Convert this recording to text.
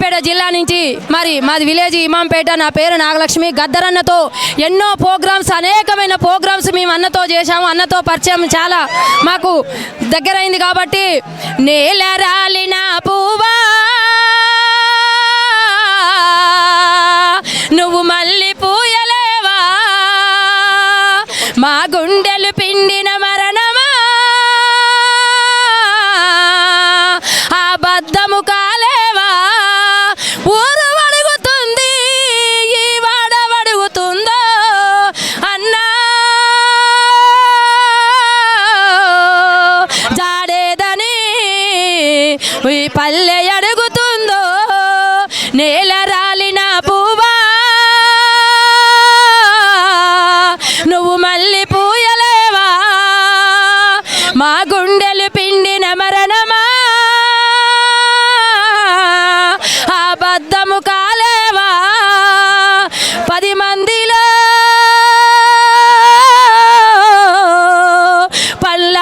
సూర్యాపేట జిల్లా నుంచి మరి మాది విలేజ్ ఇమాంపేట నా పేరు నాగలక్ష్మి. గద్దరన్నతో ఎన్నో ప్రోగ్రామ్స్ అనేకమైన ప్రోగ్రామ్స్ మేము అన్నతో చేశాము అన్నతో పరిచయం చాలా మాకు దగ్గరైంది కాబట్టి నేల రాలిన పువ్వా నువ్వు మళ్ళీ పూయలేవా? మా గుండెలు పిండిన మర పల్లె అడుగుతుందో నేల రాలిన పువ్వా? నువ్వు మళ్ళీ పూయలేవా? మా గుండెలు పిండిన మరణమా? అబద్ధము కాలేవా? పది మందిలో పండ్ల